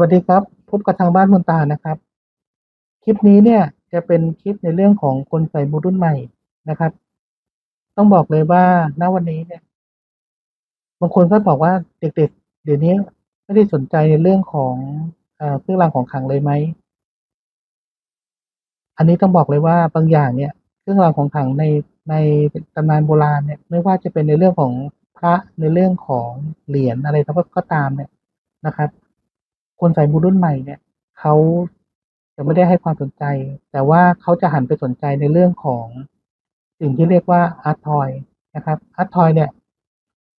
วัสดีครับ พบกับทางบ้านมนตานะครับ คลิปนี้เนี่ยจะเป็นคลิปในเรื่องของคนใส่บูรุ่นใหม่นะครับ ต้องบอกเลยว่าณวันนี้เนี่ย บางคนก็บอกว่าเด็กๆ เดี๋ยวนี้ไม่ได้สนใจในเรื่องของเออเครื่องรางของขลังเลยไหม อันนี้ต้องบอกเลยว่าบางอย่างเนี่ย เครื่องรางของขลังในในตำนานโบราณเนี่ย ไม่ว่าจะเป็นในเรื่องของพระในเรื่องของเหรียญอะไรก็ตามเนี่ยนะครับ คนใส่บูรุ่นใหม่เนี่ยเขาจะไม่ได้ให้ความสนใจ แต่ว่าเขาจะหันไปสนใจในเรื่องของสิ่งที่เรียกว่าอาร์ตทอยนะครับอาร์ตทอยเนี่ย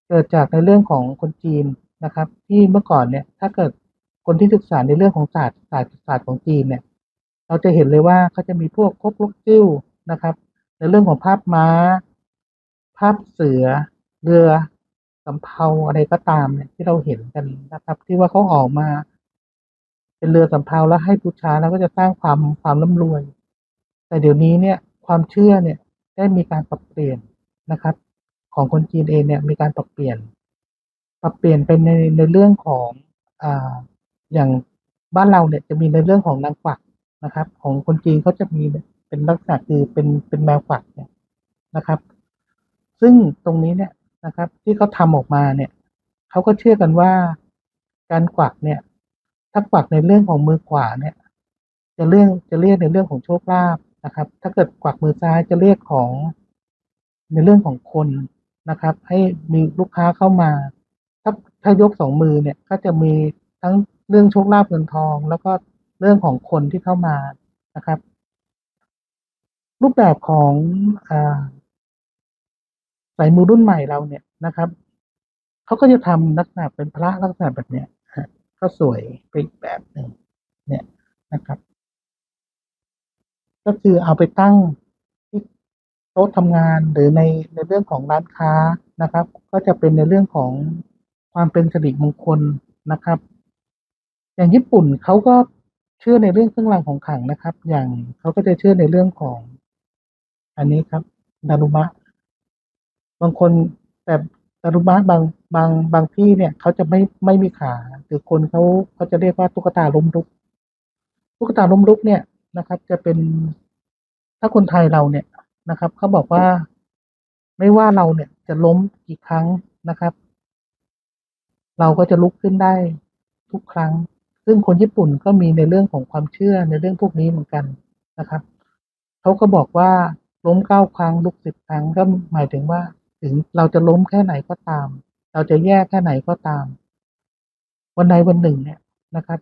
เกิดจากในเรื่องของคนจีนนะครับ ที่เมื่อก่อนเนี่ยถ้าเกิดคนที่ศึกษาในเรื่องของศาสตร์ศาสตร์ศาสตร์ของจีนเนี่ยเราจะเห็นเลยว่าเขาจะมีพวกครกลกจิ้วนะครับ ในเรื่องของภาพม้า ภาพเสือ เรือสำเภาอะไรก็ตามเนี่ยที่เราเห็นกันนะครับ ที่ว่าเขาออกมา เป็นเรือสำเภาแล้วให้บูชาแล้วก็จะสร้างความความร่ำรวย แต่เดี๋ยวนี้เนี่ยความเชื่อเนี่ยได้มีการปรับเปลี่ยนนะครับ ของคนจีนเองเนี่ยมีการปรับเปลี่ยน ปรับเปลี่ยนเป็นในในเรื่องของอ่าอย่างบ้านเราเนี่ยจะมีในเรื่องของนางกวักนะครับ ของคนจีนเขาจะมีเป็นลักษณะคือเป็นเป็นแมวกวักเนี่ยนะครับ ซึ่งตรงนี้เนี่ยนะครับ ที่เขาทำออกมาเนี่ยเขาก็เชื่อกันว่าการกวักเนี่ย ถ้ากวักในเรื่องของมือขวาเนี่ย จะเรื่องจะเรียกในเรื่องของโชคลาภนะครับ ถ้าเกิดกวักมือซ้ายจะเรียกของในเรื่องของคนนะครับ ให้มีลูกค้าเข้ามา ถ้าถ้ายกสองมือเนี่ยก็จะมีทั้งเรื่องโชคลาภเงินทอง แล้วก็เรื่องของคนที่เข้ามานะครับ รูปแบบของอสายมูรุ่นใหม่เราเนี่ยนะครับเขาก็จะทำลักษณะเป็นพระลักษณะแบบเนี้ย ก็สวยไปอีกแบบหนึ่งเนี่ยนะครับ ก็คือเอาไปตั้งที่โต๊ะทำงานหรือในในเรื่องของร้านค้านะครับ ก็จะเป็นในเรื่องของความเป็นสิริมงคลนะครับ อย่างญี่ปุ่นเขาก็เชื่อในเรื่องเครื่องรางของขลังนะครับ อย่างเขาก็จะเชื่อในเรื่องของ อันนี้ครับดารุมะ บางคนแต่ดารุมะบาง บางบางที่เนี่ยเขาจะไม่ไม่มีขาหรือคนเขาเขาจะเรียกว่าตุ๊กตาล้มลุก ตุ๊กตาล้มลุกเนี่ยนะครับ จะเป็นถ้าคนไทยเราเนี่ยนะครับเขาบอกว่าไม่ว่าเราเนี่ยจะล้มกี่ครั้งนะครับ เราก็จะลุกขึ้นได้ทุกครั้ง ซึ่งคนญี่ปุ่นก็มีในเรื่องของความเชื่อในเรื่องพวกนี้เหมือนกันนะครับเขาก็บอกว่าล้มเก้าครั้งลุกสิบครั้งก็หมายถึงว่าถึงเราจะล้มแค่ไหนก็ตาม เราจะแย่แค่ไหนก็ตาม วันใดวันหนึ่งเนี่ยนะครับ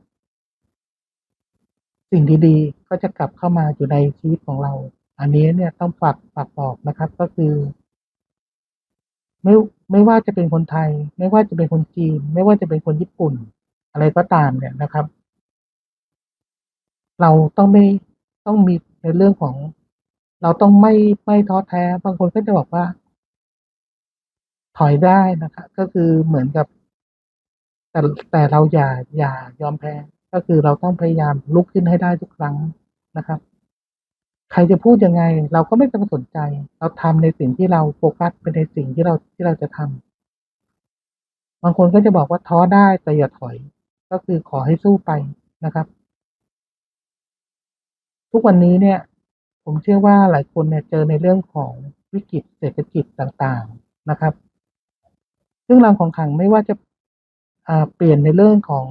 สิ่งดีๆก็จะกลับเข้ามาอยู่ในชีวิตของเรา อันนี้เนี่ยต้องฝากฝากบอกนะครับ ก็คือ ไม่ไม่ว่าจะเป็นคนไทย ไม่ว่าจะเป็นคนจีน ไม่ว่าจะเป็นคนญี่ปุ่น อะไรก็ตามเนี่ยนะครับ เราต้องไม่ต้องมีในเรื่องของ เราต้องไม่ไม่ท้อแท้ บางคนก็จะบอกว่า ถอยได้นะครับ ก็คือเหมือนกับ แต่แต่เราอย่าอย่ายอมแพ้ ก็คือเราต้องพยายามลุกขึ้นให้ได้ทุกครั้งนะครับ ใครจะพูดยังไง เราก็ไม่ต้องสนใจ เราทำในสิ่งที่เราโฟกัสไปในสิ่งที่เราที่เราจะทำบางคนก็จะบอกว่าท้อได้แต่อย่าถอย ก็คือขอให้สู้ไปนะครับ ทุกวันนี้เนี่ย ผมเชื่อว่าหลายคนเนี่ยเจอในเรื่องของวิกฤตเศรษฐกิจต่างๆนะครับ ซึ่งรางของขังไม่ว่าจะเปลี่ยนในเรื่องของ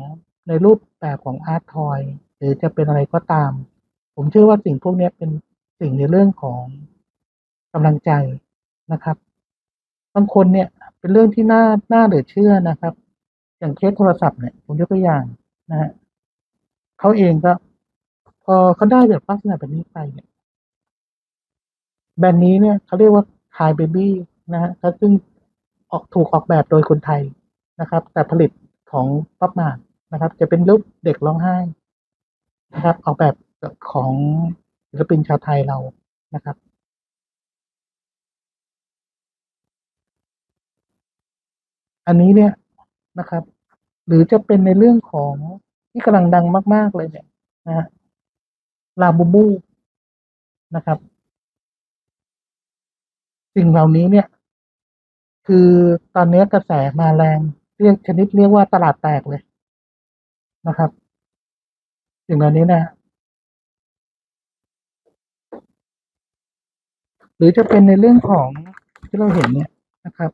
ในรูปแบบของอาร์ตทอยหรือจะเป็นอะไรก็ตาม ผมเชื่อว่าสิ่งพวกนี้เป็นสิ่งในเรื่องของกำลังใจนะครับบางคนเนี่ยเป็นเรื่องที่น่าน่าเหลือเชื่อนะครับ อย่างเคสโทรศัพท์เนี่ยผมยกตัวอย่างนะฮะเขาเองก็ พอเขาได้แบบลักษณะแบบนี้ไปเนี่ยแบรนด์นี้เนี่ยเขาเรียกว่า Kai Baby นะฮะซึ่ง ออกถูกออกแบบโดยคนไทยนะครับ แต่ผลิตของป๊อปมานะครับ จะเป็นรูปเด็กร้องไห้นะครับ ออกแบบของศิลปินชาวไทยเรานะครับอันนี้เนี่ยนะครับ หรือจะเป็นในเรื่องของที่กำลังดังมาก ๆ เลยเนี่ยนะฮะลาบูบูนะครับ สิ่งเหล่านี้เนี่ย คือตอนนี้กระแสมาแรง เรียกชนิดเรียกว่าตลาดแตกเลยนะครับสิ่งเหล่านี้นะหรือจะเป็นในเรื่องของที่เราเห็นเนี่ยนะครับ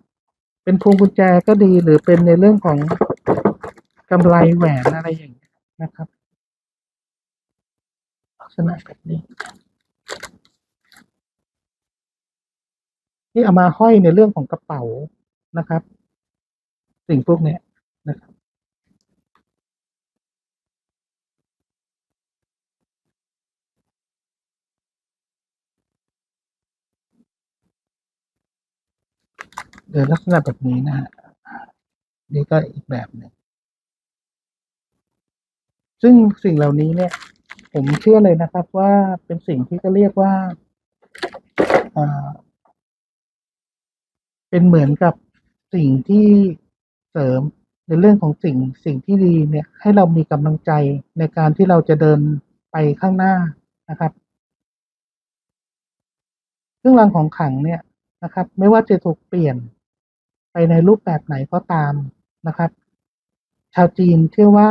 เป็นพวงกุญแจก็ดีหรือเป็นในเรื่องของกำไรแหวนอะไรอย่างเงี้นะครับ ลักษณะแบบนี้ ที่เอามาห้อยในเรื่องของกระเป๋านะครับ สิ่งพวกนี้นะครับเดินลักษณะแบบนี้นะฮะนี่ก็อีกแบบหนึ่งซึ่งสิ่งเหล่านี้เนี่ย ผมเชื่อเลยนะครับว่าเป็นสิ่งที่ก็เรียกว่า เป็นเหมือนกับสิ่งที่เสริมในเรื่องของสิ่งสิ่งที่ดีเนี่ยให้เรามีกำลังใจในการที่เราจะเดินไปข้างหน้านะครับเครื่องรางของขังเนี่ยนะครับ ไม่ว่าจะถูกเปลี่ยนไปในรูปแบบไหนก็ตามนะครับ ชาวจีนเชื่อว่า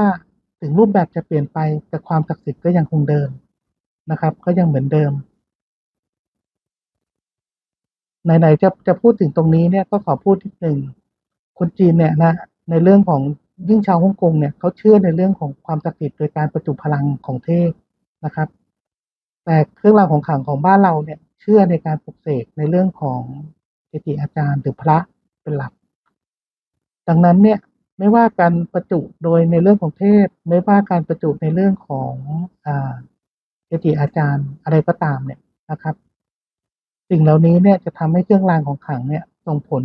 ถึงรูปแบบจะเปลี่ยนไปแต่ความศักดิ์สิทธิ์ก็ยังคงเดิมนะครับ ก็ยังเหมือนเดิม ไหนๆจะจะพูดถึงตรงนี้เนี่ยก็ขอพูดนิดหนึ่งคนจีนเนี่ยนะในเรื่องของยิ่งชาวฮ่องกงเนี่ยเขาเชื่อในเรื่องของความศักดิ์สิทธิ์โดยการประจุพลังของเทพนะครับ แต่เครื่องรางของขลังของบ้านเราเนี่ย เชื่อในการปลุกเสกในเรื่องของเกจิอาจารย์หรือพระเป็นหลัก ดังนั้นเนี่ยไม่ว่าการประจุโดยในเรื่องของเทพ ไม่ว่าการประจุในเรื่องของอเกจิอาจารย์อะไรก็ตามเนี่ยนะครับ สิ่งเหล่านี้เนี่ยจะทำให้เครื่องรางของขลังเนี่ยส่งผล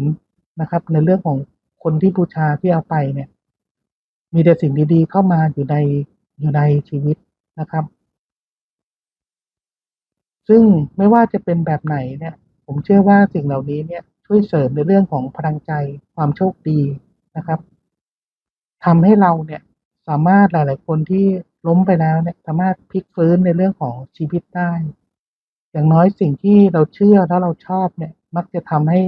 นะครับ ในเรื่องของคนที่บูชาที่เอาไปเนี่ย มีแต่สิ่งดีๆเข้ามาอยู่ในอยู่ในชีวิตนะครับ ซึ่งไม่ว่าจะเป็นแบบไหนเนี่ย ผมเชื่อว่าสิ่งเหล่านี้เนี่ยช่วยเสริมในเรื่องของพลังใจความโชคดีนะครับทำให้เราเนี่ยสามารถหลาย ๆ คนที่ล้มไปแล้วเนี่ยสามารถพลิกฟื้นในเรื่องของชีวิตได้ อย่างน้อยสิ่งที่เราเชื่อแล้วเราชอบเนี่ย มักจะทำให้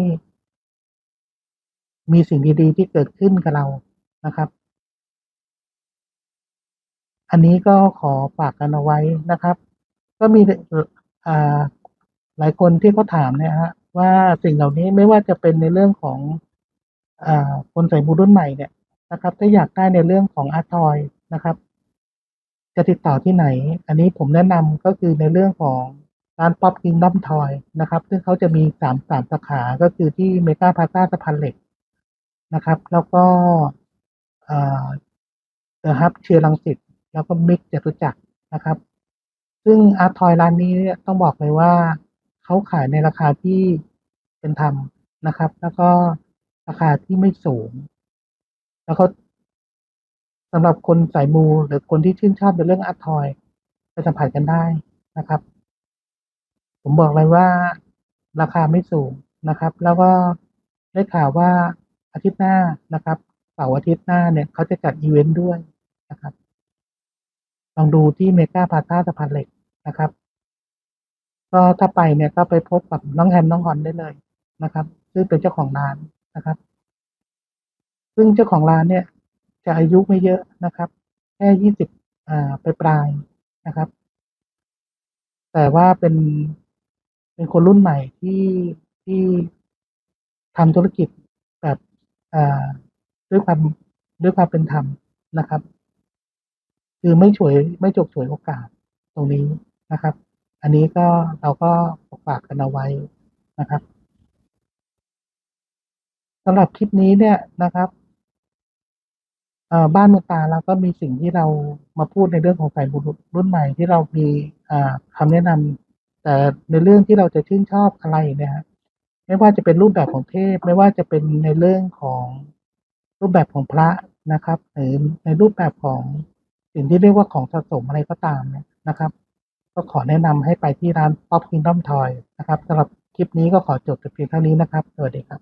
มีสิ่งดีๆ ที่เกิดขึ้นกับเรานะครับ อันนี้ก็ขอฝากกันเอาไว้นะครับ ก็มีหลายคนที่เขาถามเนี่ยฮะว่าสิ่งเหล่านี้ไม่ว่าจะเป็นในเรื่องของอคนใส่บูรุ่นใหม่เนี่ยนะครับ ถ้าอยากได้ในเรื่องของอาร์ทอยนะครับ จะติดต่อที่ไหน อันนี้ผมแนะนำก็คือในเรื่องของ ร้านป๊อปกิงดัมทอยนะครับ ซึ่งเขาจะมีสามสามสาขาก็คือที่เมกาพาซาสะพานเหล็กนะครับ แล้วก็เดอะฮับเชียร์ลังสิตแล้วก็มิกจตุจักรนะครับ ซึ่งอาร์ทอยร้านนี้ต้องบอกเลยว่าเขาขายในราคาที่เป็นธรรมนะครับ แล้วก็ราคาที่ไม่สูง แล้วก็สำหรับคนสายมูหรือคนที่ชื่นชอบในเรื่องอาร์ทอยไปสัมผัสกันได้นะครับ ผมบอกเลยว่าราคาไม่สูงนะครับ แล้วก็ได้ข่าวว่าอาทิตย์หน้านะครับเสาร์อาทิตย์หน้าเนี่ยเขาจะจัดอีเวนต์ด้วยนะครับ ลองดูที่เมกาพาซาสะพานเหล็กนะครับ ก็ถ้าไปเนี่ยก็ไปพบกับน้องแฮมน้องฮอนได้เลยนะครับ ซึ่งเป็นเจ้าของร้านนะครับ ซึ่งเจ้าของร้านเนี่ย จะอายุไม่เยอะนะครับ แค่ยี่สิบอ่าไปปลายนะครับ แต่ว่าเป็น เป็นคนรุ่นใหม่ที่ที่ทำธุรกิจแบบอ่าด้วยความด้วยความเป็นธรรมนะครับ คือไม่ฉวยไม่จกฉวยโอกาสตรงนี้นะครับ อันนี้ก็เราก็ฝากกันเอาไว้นะครับสำหรับคลิปนี้เนี่ยนะครับอ่อบ้านเมืองตาเราก็มีสิ่งที่เรามาพูดในเรื่องของสายบุรุษรุ่นใหม่ที่เรามีอ่าคำแนะนำ แต่ในเรื่องที่เราจะชื่นชอบอะไรเนี่ยฮะไม่ว่าจะเป็นรูปแบบของเทพ ไม่ว่าจะเป็นในเรื่องของรูปแบบของพระนะครับหรือในรูปแบบของสิ่งที่เรียกว่าของสะสมอะไรก็ตามเนี่ยนะครับ ก็ขอแนะนำให้ไปที่ร้าน Pop Kingdom Toy นะครับสำหรับคลิปนี้ก็ขอจบแต่เพียงเท่านี้นะครับ สวัสดีครับ